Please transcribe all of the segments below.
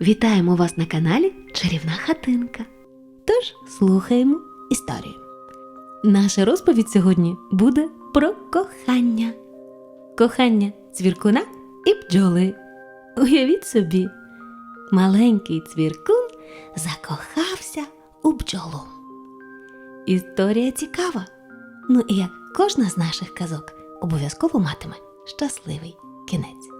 Вітаємо вас на каналі Чарівна хатинка. Тож слухаємо історію. Наша розповідь сьогодні буде про кохання. Кохання цвіркуна і бджоли. Уявіть собі, маленький цвіркун закохався у бджолу. Історія цікава. Ну і як кожна з наших казок обов'язково матиме щасливий кінець.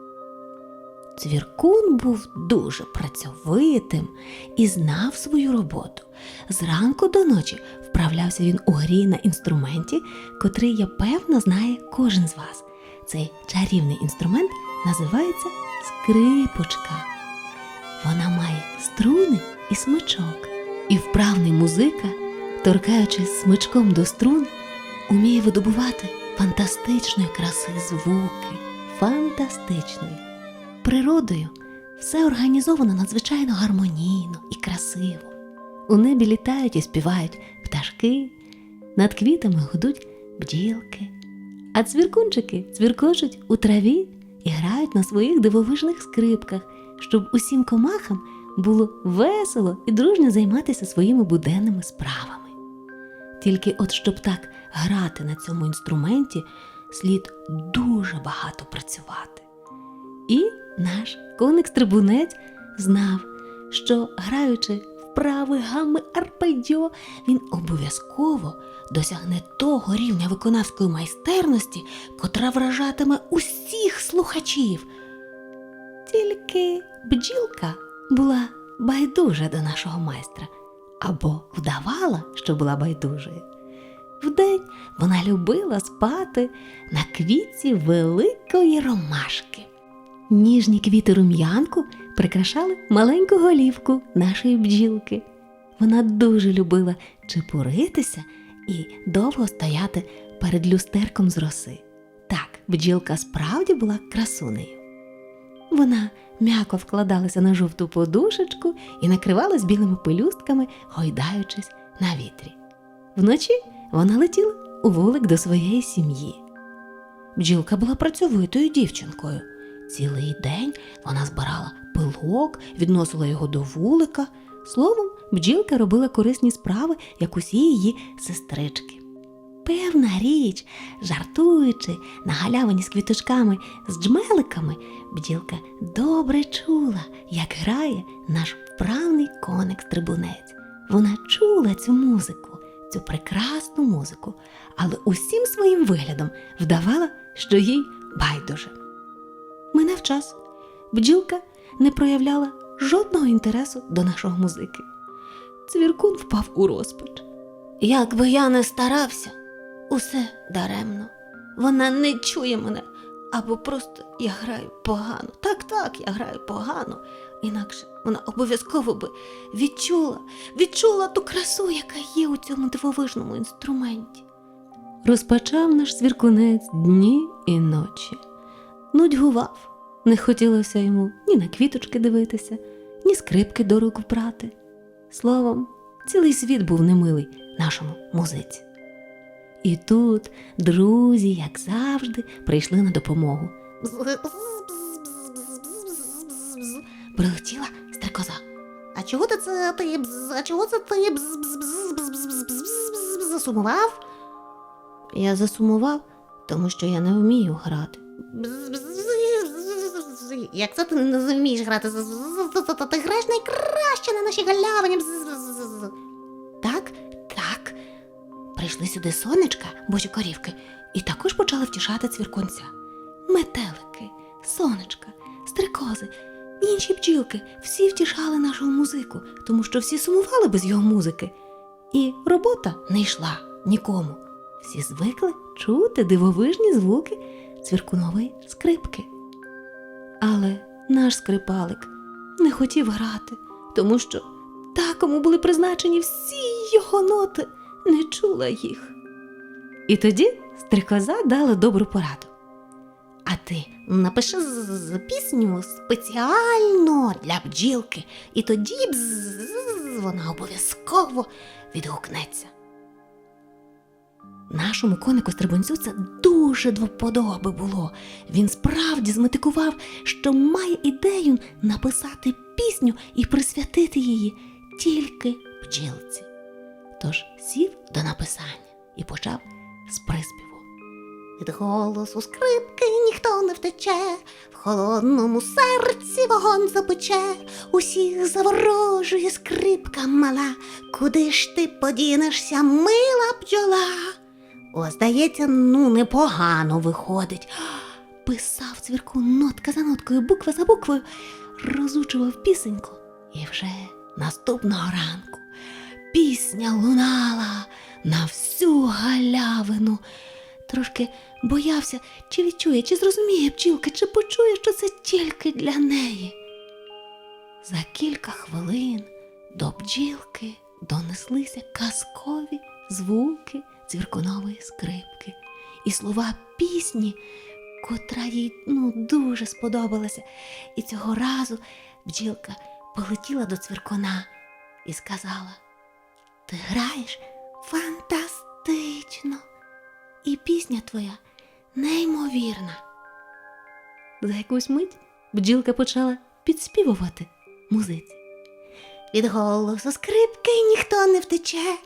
Цвіркун був дуже працьовитим і знав свою роботу. Зранку до ночі вправлявся він у грі на інструменті, котрий, я певно, знає кожен з вас. Цей чарівний інструмент називається скрипочка. Вона має струни і смичок. І вправний музика, торкаючись смичком до струн, уміє видобувати фантастичної краси звуки. Фантастичної. Природою все організовано надзвичайно гармонійно і красиво. У небі літають і співають пташки, над квітами гудуть бджілки, а цвіркунчики цвіркочуть у траві і грають на своїх дивовижних скрипках, щоб усім комахам було весело і дружньо займатися своїми буденними справами. Тільки от щоб так грати на цьому інструменті, слід дуже багато працювати. І наш коник-стрибунець знав, що граючи вправи гами арпедьо, він обов'язково досягне того рівня виконавської майстерності, котра вражатиме усіх слухачів. Тільки бджілка була байдужа до нашого майстра або вдавала, що була байдужою. Вдень вона любила спати на квітці великої ромашки. Ніжні квіти рум'янку прикрашали маленьку голівку нашої бджілки. Вона дуже любила чепуритися і довго стояти перед люстерком з роси. Так, бджілка справді була красунею. Вона м'яко вкладалася на жовту подушечку і накривалась білими пелюстками, гойдаючись на вітрі. Вночі вона летіла у вулик до своєї сім'ї. Бджілка була працьовитою дівчинкою. Цілий день вона збирала пилок, відносила його до вулика. Словом, бджілка робила корисні справи, як усі її сестрички. Певна річ, жартуючи на галявині з квіточками, з джмеликами, бджілка добре чула, як грає наш вправний коник-стрибунець. Вона чула цю музику, цю прекрасну музику, але усім своїм виглядом вдавала, що їй байдуже. Минав час. Бджілка не проявляла жодного інтересу до нашого музики. Цвіркун впав у розпач. Як би я не старався, усе даремно. Вона не чує мене, або просто я граю погано. Так, так, я граю погано. Інакше вона обов'язково би відчула, відчула ту красу, яка є у цьому дивовижному інструменті. Розпочав наш цвіркунець дні і ночі нудьгував. Не хотілося йому ні на квіточки дивитися, ні скрипки до рук брати. Словом, цілий світ був немилий нашому музиці. І тут друзі, як завжди, прийшли на допомогу. Прилетіла стрекоза. А чого ти це ти а чого це ти засумував? Я засумував, тому що я не вмію грати. Бз, бз, бз, бз. Як це ти не зумієш грати? З- Ти граєш найкраще на нашій галявині. Так, так. Прийшли сюди сонечка, божі корівки, і також почали втішати цвіркунця. Метелики, сонечка, стрикози, інші бджілки всі втішали нашу музику, тому що всі сумували без його музики. І робота не йшла нікому. Всі звикли чути дивовижні звуки цвіркунової скрипки. Але наш скрипалик не хотів грати, тому що та, кому були призначені всі його ноти, не чула їх. І тоді стрикоза дала добру пораду. А ти напиши з- пісню спеціально для бджілки, і тоді бз- вона обов'язково відгукнеться. Нашому конику стрибунцю це дуже до було. Він справді зметикував, що має ідею написати пісню і присвятити її тільки бджілці. Тож сів до написання і почав з приспіву. Від голосу скрипки ніхто не втече, в холодному серці вогонь запече, усіх заворожує скрипка мала, куди ж ти подінешся, мила бджола? О, здається, ну непогано виходить. Писав цвірку нотка за ноткою, буква за буквою, розучував пісеньку. І вже наступного ранку пісня лунала на всю галявину. Трошки боявся, чи відчує, чи зрозуміє бджілка, чи почує, що це тільки для неї. За кілька хвилин до бджілки донеслися казкові звуки цвіркунової скрипки і слова пісні, котра їй ну, дуже сподобалася. І цього разу бджілка полетіла до цвіркуна і сказала: Ти граєш фантастично, і пісня твоя неймовірна. За якусь мить бджілка почала підспівувати музиці. Від голосу скрипки ніхто не втече,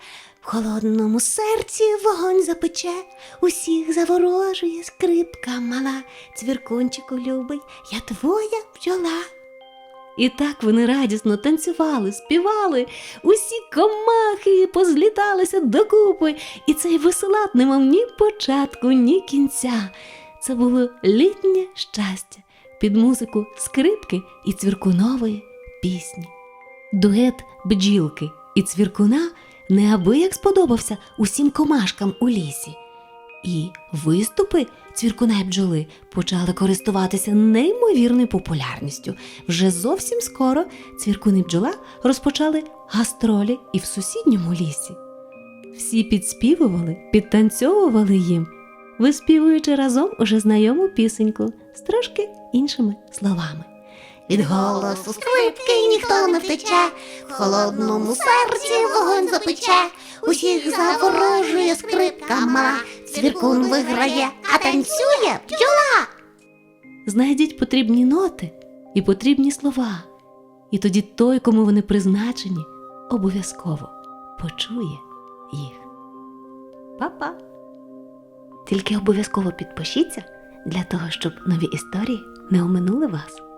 в холодному серці вогонь запече, усіх заворожує скрипка мала, цвіркунчику любий, я твоя бджола. І так вони радісно танцювали, співали, усі комахи позліталися докупи, і цей веселат не мав ні початку, ні кінця. Це було літнє щастя під музику скрипки і цвіркунової пісні. Дует бджілки і цвіркуна неабияк сподобався усім комашкам у лісі. І виступи цвіркуна й бджоли почали користуватися неймовірною популярністю. Вже зовсім скоро цвіркун і бджола розпочали гастролі і в сусідньому лісі. Всі підспівували, підтанцьовували їм, виспівуючи разом уже знайому пісеньку з трошки іншими словами. Від голосу скрипки ніхто не втече, в холодному серці вогонь запече, усіх заворожує скрипка мала, цвіркун виграє, а танцює бджола. Знайдіть потрібні ноти і потрібні слова, і тоді той, кому вони призначені, обов'язково почує їх. Па-па! Тільки обов'язково підпишіться для того, щоб нові історії не оминули вас.